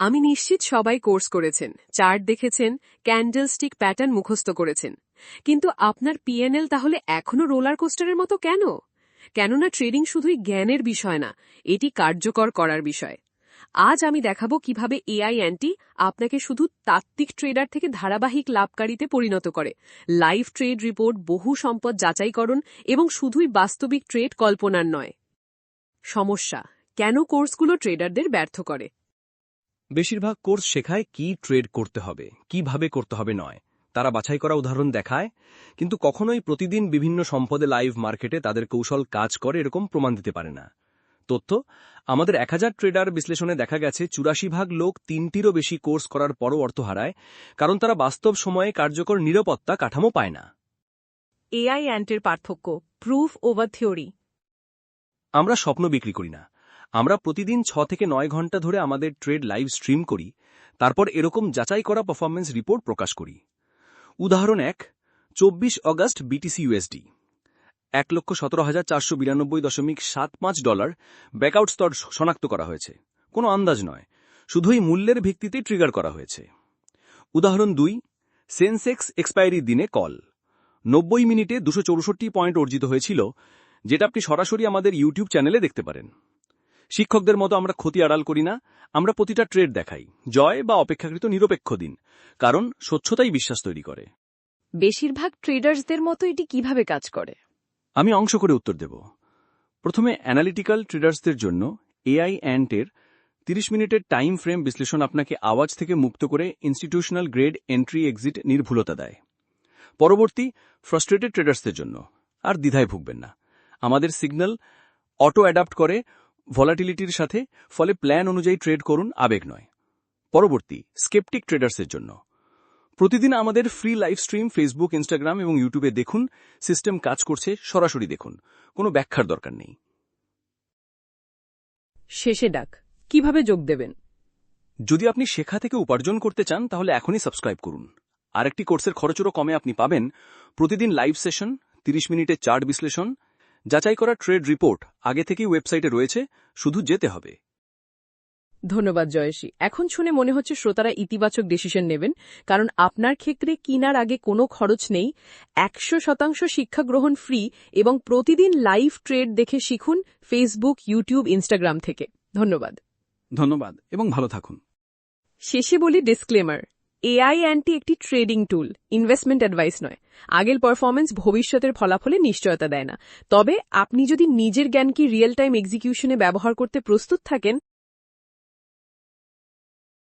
আমি নিশ্চিত সবাই কোর্স করেছেন, চার্ট দেখেছেন ক্যান্ডেল স্টিক প্যাটার্ন মুখস্থ করেছেন। কিন্তু আপনার পিএনএল তাহলে এখনও রোলার কোস্টারের মতো কেন? কেননা ট্রেডিং শুধুই জ্ঞানের বিষয় না, এটি কার্যকর করার বিষয়। আজ আমি দেখাবো কীভাবে এআই অ্যান্টি আপনাকে শুধু তাত্ত্বিক ট্রেডার থেকে ধারাবাহিক লাভকারীতে পরিণত করে। লাইভ ট্রেড রিপোর্ট, বহু সম্পদ যাচাইকরণ এবং শুধুই বাস্তবিক ট্রেড কল্পনার নয়। সমস্যা, কেন কোর্সগুলো ট্রেডারদের ব্যর্থ করে? বেশিরভাগ কোর্স শেখায় কি ট্রেড করতে হবে কীভাবে করতে হবে নয়। তারা বাছাই করা উদাহরণ দেখায় কিন্তু কখনোই প্রতিদিন বিভিন্ন সম্পদে লাইভ মার্কেটে তাদের কৌশল কাজ করে এরকম প্রমাণ দিতে পারে না। তথ্য আমাদের এক হাজার ট্রেডার বিশ্লেষণে দেখা গেছে চুরাশি ভাগ লোক তিনটিরও বেশি কোর্স করার পরও অর্থ হারায় কারণ তারা বাস্তব সময়ে কার্যকর নিরাপত্তা কাঠামো পায় না। এআই অ্যান্টের পার্থক্য প্রুফ ওভার থিওরি আমরা স্বপ্ন বিক্রি করি না। আমরা প্রতিদিন ছ থেকে নয় ঘণ্টা ধরে আমাদের ট্রেড লাইভ স্ট্রিম করি, তারপর এরকম যাচাই করা পারফরমেন্স রিপোর্ট প্রকাশ করি। উদাহরণ এক, চব্বিশ অগস্ট বিটিসি ইউএসডি এক লক্ষ সতেরো হাজার চারশো বিরানব্বই দশমিক সাত পাঁচ ডলার ব্যাকআউট স্তর শনাক্ত করা হয়েছে। কোনো আন্দাজ নয়, শুধুই মূল্যের ভিত্তিতে ট্রিগার করা হয়েছে। উদাহরণ দুই, সেন্সেক্স এক্সপায়ারির দিনে কল নব্বই মিনিটে দুশো পয়েন্ট অর্জিত হয়েছিল, যেটা আপনি সরাসরি আমাদের ইউটিউব চ্যানেলে দেখতে পারেন। শিক্ষকদের মতো আমরা ক্ষতি আড়াল করি না আমরা প্রতিটা ট্রেড দেখাই জয় বা অপেক্ষাকৃত নিরপেক্ষ দিন কারণ স্বচ্ছতাই বিশ্বাস তৈরি করে। বেশিরভাগ ট্রেডার্সদের মতো এটি কীভাবে কাজ করে? আমি অংশ করে উত্তর দেব। প্রথমে অ্যানালিটিক্যাল ট্রেডার্সদের জন্য এআই অ্যান্টের 30 মিনিটের টাইম ফ্রেম বিশ্লেষণ আপনাকে আওয়াজ থেকে মুক্ত করে ইনস্টিটিউশনাল গ্রেড এন্ট্রি এক্সিট নির্ভুলতা দেয়। পরবর্তী ফ্রাস্ট্রেটেড ট্রেডার্সদের জন্য আর দ্বিধায় ভুগবেন না। আমাদের সিগন্যাল অটো অ্যাডাপ্ট করে ভলাটিলিটির সাথে ফলে প্ল্যান অনুযায়ী ট্রেড করুন আবেগ নয়। পরবর্তী স্কেপটিক ট্রেডার্সের জন্য। প্রতিদিন আমাদের free live stream Facebook Instagram এবং ইউটিউবে দেখুন সিস্টেম কাজ করছে সরাসরি দেখুন। কোনো ব্যাখ্যার দরকার নেই। শেষে ডাক কীভাবে যোগ দেবেন? যদি আপনি শেখা থেকে উপার্জন করতে চান তাহলে এখনই সাবস্ক্রাইব করুন। আরেকটি কোর্সের খরচেরও কমে আপনি পাবেন। প্রতিদিন লাইভ সেশন 30 মিনিটের চার্ট বিশ্লেষণ যাচাই করা ট্রেড রিপোর্ট আগে থেকেই ওয়েবসাইটে রয়েছে শুধু যেতে হবে। ধন্যবাদ জয়সী এখন শুনে মনে হচ্ছে শ্রোতারা ইতিবাচক ডিসিশন নেবেন কারণ আপনার ক্ষেত্রে কিনার আগে কোনো খরচ নেই। একশো শতাংশ শিক্ষা গ্রহণ ফ্রি এবং প্রতিদিন লাইভ ট্রেড দেখে শিখুন ফেসবুক ইউটিউব ইনস্টাগ্রাম থেকে। ধন্যবাদ। ধন্যবাদ এবং ভালো থাকুন। শেষে বলি ডিসক্লেমার এআই অ্যান্টি একটি ট্রেডিং টুল ইনভেস্টমেন্ট অ্যাডভাইস নয়। আগের পারফরমেন্স ভবিষ্যতের ফলাফলে নিশ্চয়তা দেয় না। তবে আপনি যদি নিজের জ্ঞানকে রিয়েল টাইম এক্সিকিউশনে ব্যবহার করতে প্রস্তুত থাকেন